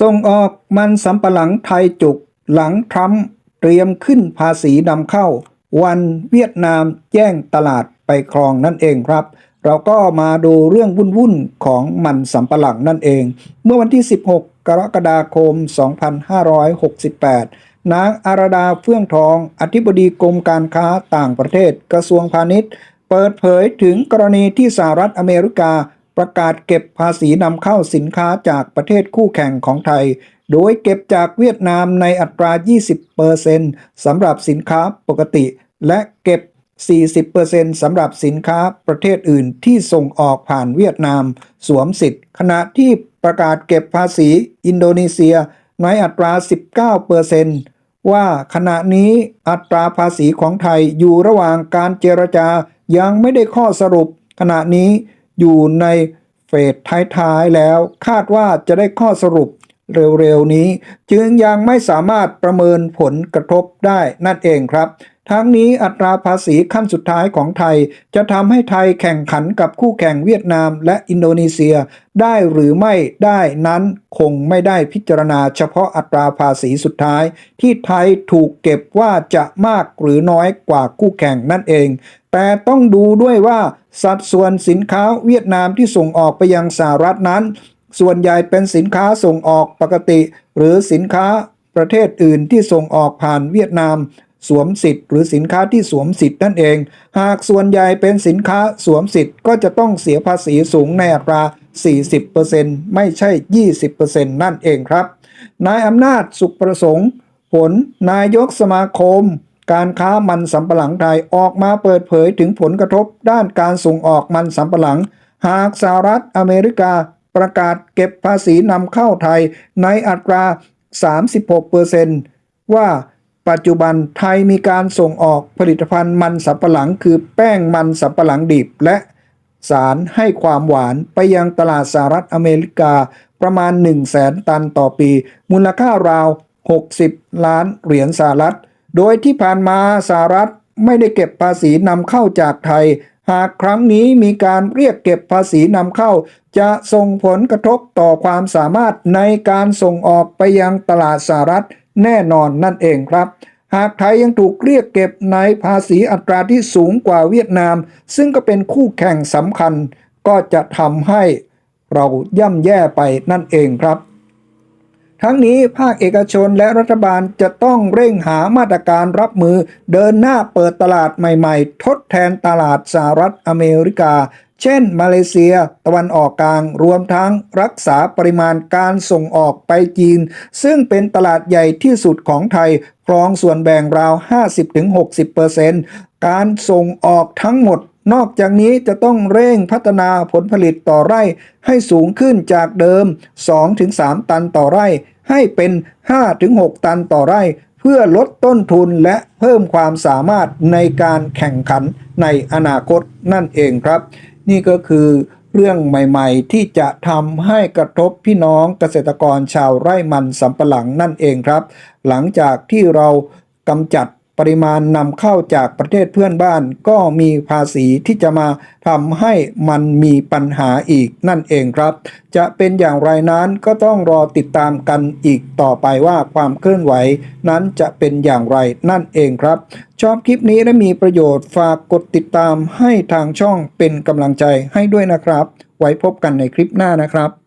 ส่งออกมันสำปะหลังไทยจุกหลังทรัมป์เตรียมขึ้นภาษีนำเข้า วันเวียดนามแย่งตลาดไปครองนั่นเองครับ เราก็มาดูเรื่องวุ่นๆของมันสำปะหลังนั่นเอง เมื่อวันที่ 16 กรกฎาคม 2568 นางอารดาเฟื่องทอง อธิบดีกรมการค้าต่างประเทศกระทรวงพาณิชย์ เปิดเผยถึงกรณีที่สหรัฐอเมริกา ประกาศเก็บภาษีนำเข้าสินค้าจากประเทศคู่แข่งของไทย โดยเก็บจากเวียดนามในอัตรา 20%สำหรับสินค้าปกติ และเก็บ 40%สำหรับสินค้าประเทศอื่นที่ส่งออกผ่านเวียดนาม สวมสิทธิ์ ขณะที่ประกาศเก็บภาษีอินโดนีเซียในอัตรา 19%ว่าขณะนี้อัตราภาษีของไทยอยู่ระหว่างการเจรจายังไม่ได้ข้อสรุป ขณะนี้ อยู่ในเฟสท้ายๆแล้ว คาดว่าจะได้ข้อสรุป เร็วๆนี้ จึงยังไม่สามารถประเมินผลกระทบได้นั่นเองครับ ทั้งนี้อัตราภาษีขั้นสุดท้ายของไทย จะทำให้ไทยแข่งขันกับคู่แข่งเวียดนามและอินโดนีเซียได้หรือไม่ได้นั้นคงไม่ได้พิจารณาเฉพาะอัตราภาษีสุดท้าย ที่ไทยถูกเก็บว่าจะมากหรือน้อยกว่าคู่แข่งนั่นเอง แต่ต้องดูด้วยว่าสัดส่วนสินค้าเวียดนามที่ส่งออกไปยังสหรัฐนั้น ส่วนใหญ่เป็นสินค้าส่งออกปกติ หรือสินค้าประเทศอื่นที่ส่งออกผ่านเวียดนาม สวมสิทธิ์หรือสินค้าที่สวมสิทธิ์นั่นเอง หากส่วนใหญ่เป็นสินค้าสวมสิทธิ์ก็จะต้องเสียภาษีสูงในอัตรา 40%ไม่ใช่ 20%นั่นเองครับ นายอำนาจสุขประสงค์ ผลนายกสมาคม การค้ามันสำปะหลังไทยออกมาเปิดเผยถึงผลกระทบด้านการส่งออกมันสำปะหลัง หากสหรัฐอเมริกา ประกาศเก็บภาษีนำเข้าไทยในอัตรา 36%ว่าปัจจุบันไทยมีการส่งออกผลิตภัณฑ์มันสำปะหลัง คือแป้งมันสำปะหลังดิบและสารให้ความหวานไปยังตลาดสหรัฐอเมริกาประมาณ 1 0 0 0 0แสนตันต่อปี มูลค่าราว 60 ล้านเหรียญสหรัฐ โดยที่ผ่านมาสหรัฐไม่ได้เก็บภาษีนำเข้าจากไทย หากครั้งนี้มีการเรียกเก็บภาษีนำเข้า จะส่งผลกระทบต่อความสามารถในการส่งออกไปยังตลาดสหรัฐแน่นอนนั่นเองครับ หากไทยยังถูกเรียกเก็บในภาษีอัตราที่สูงกว่าเวียดนาม ซึ่งก็เป็นคู่แข่งสำคัญ ก็จะทำให้เราย่ำแย่ไปนั่นเองครับ ทั้งนี้ภาคเอกชนและรัฐบาลจะต้องเร่งหามาตรการรับมือ เดินหน้าเปิดตลาดใหม่ๆ ทดแทนตลาดสหรัฐอเมริกา เช่น มาเลเซีย ตะวันออกกลาง รวมทั้งรักษาปริมาณการส่งออกไปจีน ซึ่งเป็นตลาดใหญ่ที่สุดของไทยครองส่วนแบ่งราว 50-60%การส่งออกทั้งหมดนอกจากนี้จะต้องเร่งพัฒนาผลผลิตต่อไร่ให้สูงขึ้นจากเดิม 2-3 ตันต่อไร่ ให้เป็น 5-6 ตันต่อไร่ เพื่อลดต้นทุนและเพิ่มความสามารถในการแข่งขันในอนาคตนั่นเองครับ นี่ก็คือเรื่องใหม่ๆ ที่จะทำให้กระทบพี่น้องเกษตรกรชาวไร่มันสำปะหลังนั่นเองครับ หลังจากที่เรากำจัด ปริมาณนำเข้าจากประเทศเพื่อนบ้านก็มีภาษีที่จะมาทำให้มันมีปัญหาอีกนั่นเองครับ จะเป็นอย่างไรนั้นก็ต้องรอติดตามกันอีกต่อไปว่าความเคลื่อนไหว นั้นจะเป็นอย่างไรนั่นเองครับ ชอบคลิปนี้และมีประโยชน์ฝากกดติดตามให้ทางช่องเป็นกำลังใจให้ด้วยนะครับ ไว้พบกันในคลิปหน้านะครับ